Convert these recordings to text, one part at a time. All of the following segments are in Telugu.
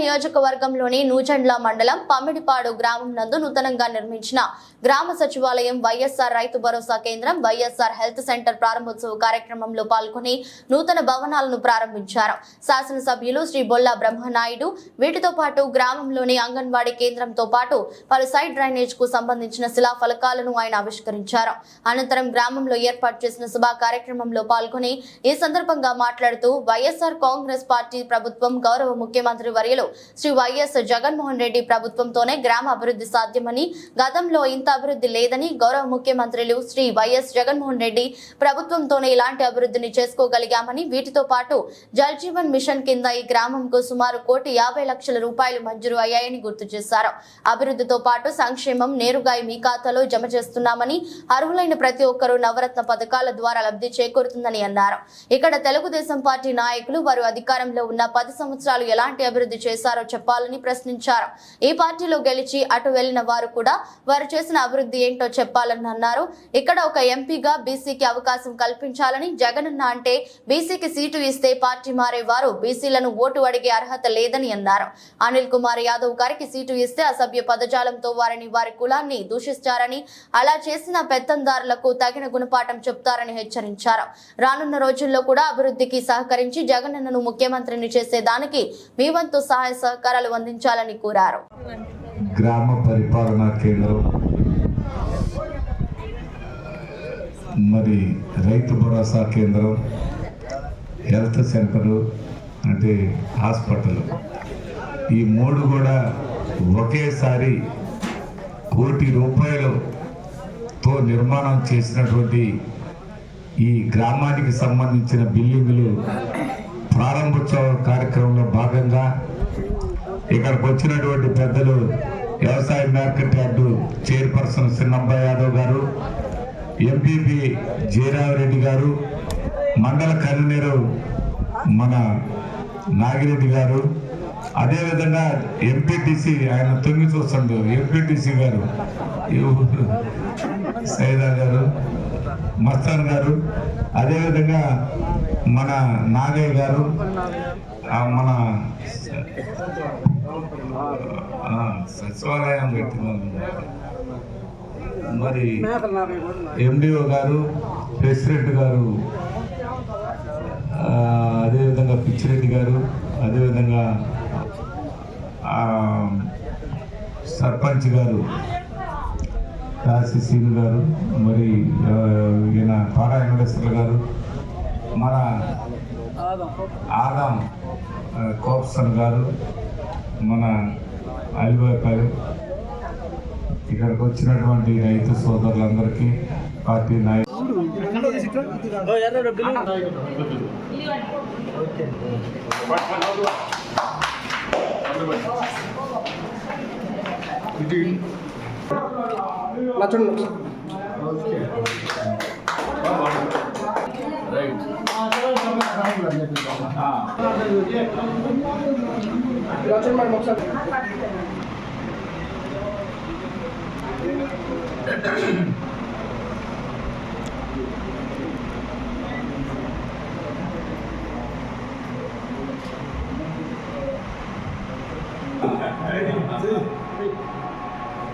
నియోజకవర్గంలోని నూజండ్ల మండలం పమ్మిడిపాడు గ్రామం నందు నూతనంగా నిర్మించిన గ్రామ సచివాలయం వైఎస్ఆర్ రైతు భరోసా కేంద్రం వైఎస్ఆర్ హెల్త్ సెంటర్ ప్రారంభోత్సవ కార్యక్రమంలో పాల్గొని నూతన భవనాలను ప్రారంభించారు. శాసనసభ్యులు శ్రీ బొల్లా బ్రహ్మనాయుడు వీటితో పాటు గ్రామంలోని అంగన్వాడీ కేంద్రంతో పాటు పలు సైడ్ డ్రైనేజ్కు సంబంధించిన శిలా ఫలకాలను ఆయన ఆవిష్కరించారు. అనంతరం గ్రామంలో ఏర్పాటు చేసిన సభా కార్యక్రమంలో పాల్గొని ఈ సందర్భంగా మాట్లాడుతూ వైఎస్ఆర్ కాంగ్రెస్ పార్టీ ప్రభుత్వం గౌరవ ముఖ్యమంత్రి వర్యులు శ్రీ వైఎస్ జగన్మోహన్ రెడ్డి ప్రభుత్వంతోనే గ్రామ అభివృద్ధి సాధ్యమని గతంలో ఇంత అభివృద్ధి లేదని గౌరవ ముఖ్యమంత్రులు శ్రీ వైఎస్ జగన్మోహన్ రెడ్డి ప్రభుత్వంతోనే ఇలాంటి అభివృద్ధిని చేసుకోగలిగామని వీటితో పాటు జల్ జీవన్ మిషన్ కింద ఈ గ్రామంకు సుమారు కోటి యాభై లక్షల రూపాయలు మంజూరు అయ్యాయని గుర్తు చేశారు. అభివృద్ధితో పాటు సంక్షేమం నేరుగా మీ ఖాతాలో జమ చేస్తున్నామని అర్హులైన ప్రతి ఒక్కరూ నవరత్న పథకాల ద్వారా లబ్ధి చేకూరుతుందని అన్నారు. ఇక్కడ తెలుగుదేశం పార్టీ నాయకులు వారు అధికారంలో ఉన్న పది సంవత్సరాలు ఎలాంటి అభివృద్ధి చేశారో చెప్పాలని ప్రశ్నించారు. ఈ పార్టీలో గెలిచి అటు వెళ్ళిన వారు కూడా వారు చేసిన అభివృద్ధి ఏంటో చెప్పాలని అన్నారు. ఇక్కడ ఒక ఎంపీగా బీసీకి అవకాశం కల్పించాలని జగనన్న అంటే బీసీకి సీటు ఇస్తే పార్టీ మారేవారు బీసీలను ఓటు అడిగే అర్హత లేదని అన్నారు. అనిల్ కుమార్ యాదవ్ గారికి సీటు ఇస్తే అసభ్య పదజాలంతో వారిని వారి కులాన్ని దూషిస్తారని అలా చేసిన పెత్తందారులకు తగిన గుణపాఠం చెప్తారని హెచ్చరించారు. రానున్న రోజుల్లో కూడా అభివృద్ధికి సహకరించి జగనన్నను ముఖ్యమంత్రిని చేసేదానికి మీ వంతు సహాయ సహకారాలు అందించాలని కోరారు. గ్రామ పరిపాలనా కేంద్రం. మరి రైతు భరోసా కేంద్రం హెల్త్ సెంటరు అంటే హాస్పిటల్. ఈ మూడు కూడా ఒకేసారి కోటి రూపాయలతో నిర్మాణం చేసినటువంటి ఈ గ్రామానికి సంబంధించిన బిల్డింగులు ప్రారంభోత్సవ కార్యక్రమంలో భాగంగా ఇక్కడికి వచ్చినటువంటి పెద్దలు వ్యవసాయ market yard chairperson Sinnabba Yadav గారు ఎంపీపీ జయరామరెడ్డి గారు మండల కన్వీనరు మన నాగిరెడ్డి గారు అదేవిధంగా ఎంపీటీసీ ఆయన తొంగి చూస్తుండ్రు ఎంపీటీసీ గారు సైదా గారు మస్తాన్ గారు అదేవిధంగా మన నాగయ్య గారు మన సచివాలయం పెట్టినారు మరి ఎండిఓ గారు ప్రెసిడెంట్ గారు అదేవిధంగా పిచ్చిరెడ్డి గారు అదేవిధంగా సర్పంచ్ గారు కాశీ సీను గారు మరి ఈయన పారా వెంకటేశ్వర గారు మన ఆదాం కోప్సన్ గారు మన అలిబాయ్ గారు ఇక్కడికి వచ్చినటువంటి రైతు సోదరులందరికీ పార్టీ నాయకులు నా చూడండి ఇలా చూడండి మేడం ఒకసారి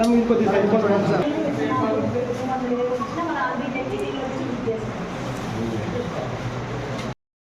alam mo ko din sa